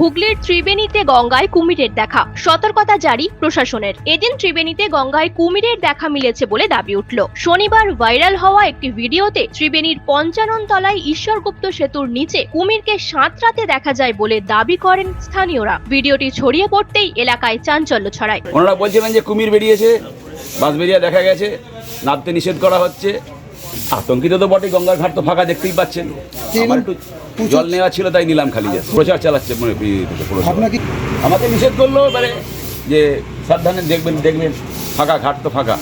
হুগলির ত্রিবেণীতে গঙ্গায় কুমিরের দেখা। সতর্কতা জারি প্রশাসনের। এদিন ত্রিবেণীতে গঙ্গায় কুমিরের দেখা মিলেছে বলে দাবি উঠল। শনিবার ভাইরাল হওয়া একটি ভিডিওতে ত্রিবেণীর পঞ্চানন তলায় ঈশ্বরগুপ্ত সেতুর নিচে কুমিরকে সাঁতরাতে দেখা যায় বলে দাবি করেন স্থানীয়রা। ভিডিওটি ছড়িয়ে পড়তেই এলাকায় চাঞ্চল্য ছড়ায়। ওনারা বলছিলেন যে কুমির বেরিয়েছে বাঁশবেরিয়া দেখা গেছে নামতে নিষেধ করা হচ্ছে। আতঙ্কিত তো বটে গঙ্গার ঘাট তো ফাঁকা দেখতেই পাচ্ছেন। জল নেওয়া ছিল তাই নিলাম খালি যাচ্ছে প্রচার চালাচ্ছে মনে আপনাকে আমাকে নিষেধ করল এবারে যে সাবধানে দেখবেন দেখবেন ফাঁকা ঘাট তো ফাঁকা।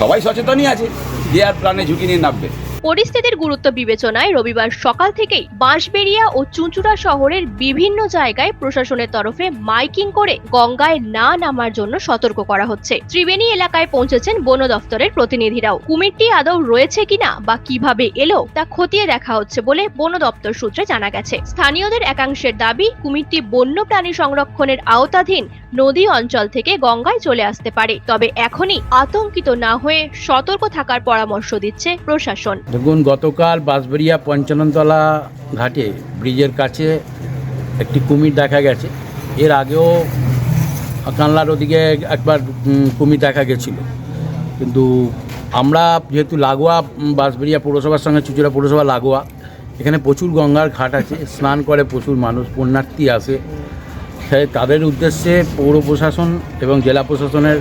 সবাই সচেতনই আছে যে আর প্রাণে ঝুঁকি নিয়ে নামবে। পরিস্থিতির গুরুত্ব বিবেচনায় রবিবার সকাল থেকেই বাঁশবেড়িয়া ও চুঁচুড়া শহরের বিভিন্ন জায়গায় প্রশাসনের তরফে মাইকিং করে গঙ্গায় না নামার জন্য সতর্ক করা হচ্ছে। ত্রিবেণী এলাকায় পৌঁছেছেন বন দফতরের প্রতিনিধিরাও। কুমিরটি আদৌ রয়েছে কিনা বা কীভাবে এলো তা খতিয়ে দেখা হচ্ছে বলে বন দপ্তর সূত্রে জানা গেছে। স্থানীয়দের একাংশের দাবি, কুমিরটি বন্য প্রাণী সংরক্ষণের আওতাধীন নদী অঞ্চল থেকে গঙ্গায় চলে আসতে পারে। তবে এখনই আতঙ্কিত না হয়ে সতর্ক থাকার পরামর্শ দিচ্ছে প্রশাসন। দেখুন, গতকাল বাঁশবেড়িয়া পঞ্চাননতলা ঘাটে, ব্রিজের কাছে একটি কুমির দেখা গেছে। এর আগেও কানলার ওদিকে একবার কুমির দেখা গেছিল। কিন্তু আমরা যেহেতু লাগোয়া বাঁশবেড়িয়া পৌরসভার সঙ্গে চুচুড়া পৌরসভা লাগোয়া, এখানে প্রচুর গঙ্গার ঘাট আছে, স্নান করে প্রচুর মানুষ, পুণ্যার্থী আসে। তাদের উদ্দেশ্যে পৌর প্রশাসন এবং জেলা প্রশাসনের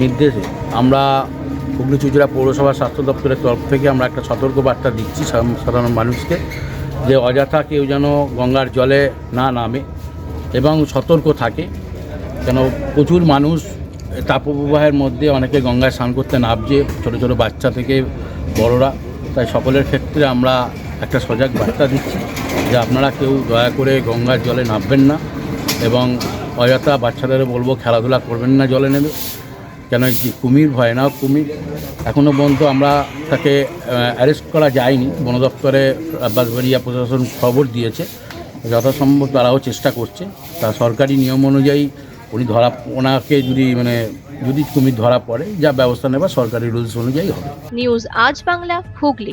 নির্দেশে আমরা হুগলি চুচুড়া পৌরসভা স্বাস্থ্য দপ্তরের তরফ থেকে আমরা একটা সতর্ক বার্তা দিচ্ছি সাধারণ- মানুষকে যে অযথা কেউ যেন গঙ্গার জলে না নামে এবং সতর্ক থাকে। কেন প্রচুর মানুষ তাপপ্রবাহের মধ্যে অনেকে গঙ্গায় স্নান করতে নামছে, ছোটো ছোটো বাচ্চা থেকে বড়রা। তাই সকলের ক্ষেত্রে আমরা একটা সজাগ বার্তা দিচ্ছি যে আপনারা কেউ দয়া করে গঙ্গার জলে নামবেন না এবং অযথা বাচ্চাদের বলব খেলাধুলা করবেন না জলে নেমে। কেন যে কুমির ভয় না? কুমির এখনও পর্যন্ত আমরা তাকে অ্যারেস্ট করা যায়নি। বন দপ্তরে আব্বাসবাড়িয়া প্রশাসন খবর দিয়েছে। যথাসম্ভব তারাও চেষ্টা করছে। তা সরকারি নিয়ম অনুযায়ী উনি ধরা ওনাকে যদি মানে যদি কুমির ধরা পড়ে যা ব্যবস্থা নেবা সরকারি রুলস অনুযায়ী হবে। নিউজ আজ বাংলা হুগলি।